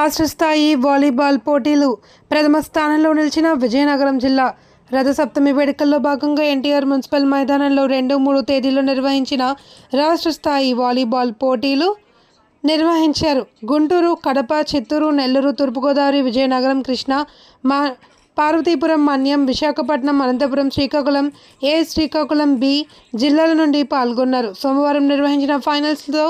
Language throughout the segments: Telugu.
రాష్ట్ర స్థాయి వాలీబాల్ పోటీలు ప్రథమ స్థానంలో నిలిచిన విజయనగరం జిల్లా రథసప్తమి వేడుకల్లో భాగంగా ఎన్టీఆర్ మున్సిపల్ మైదానంలో రెండు మూడు తేదీల్లో నిర్వహించిన రాష్ట్ర స్థాయి వాలీబాల్ పోటీలు నిర్వహించారు. గుంటూరు కడప చిత్తూరు నెల్లూరు తూర్పుగోదావరి విజయనగరం కృష్ణ మా పార్వతీపురం మన్యం విశాఖపట్నం అనంతపురం శ్రీకాకుళం ఏ శ్రీకాకుళం బి జిల్లాల నుండి పాల్గొన్నారు. సోమవారం నిర్వహించిన ఫైనల్స్లో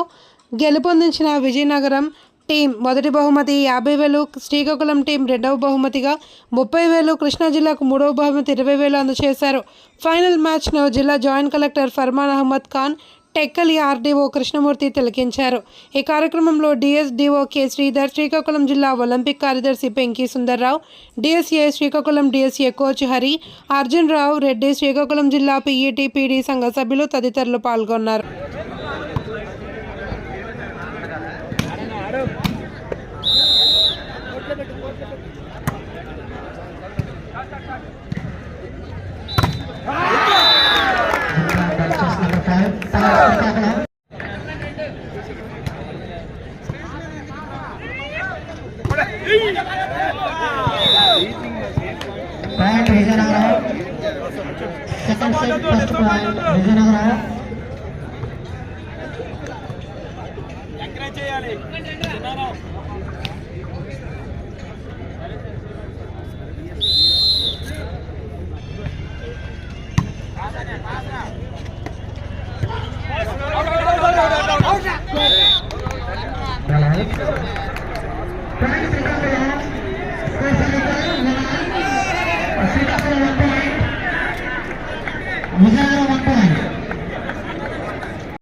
గెలుపొందించిన విజయనగరం టీం మొదటి బహుమతి యాభై వేలు శ్రీకాకుళం టీం రెండవ బహుమతిగా ముప్పై వేలు కృష్ణా జిల్లాకు మూడవ బహుమతి ఇరవై వేలు అందజేశారు. ఫైనల్ మ్యాచ్ను జిల్లా joint collector Farman Ahmed Khan Tekkali RDO Krishnamurthy తిలకించారు. ఈ కార్యక్రమంలో డిఎస్డిఓ కె శ్రీధర్ శ్రీకాకుళం జిల్లా ఒలింపిక్ కార్యదర్శి Penki Sundarrao DSA Srikakulam DSA coach Hari Arjun Rao Reddy Srikakulam జిల్లా పిఈటి పీడీ సంఘ సభ్యులు తదితరులు పాల్గొన్నారు. Point Vizianagaram second set first point Vizianagaram Yeah.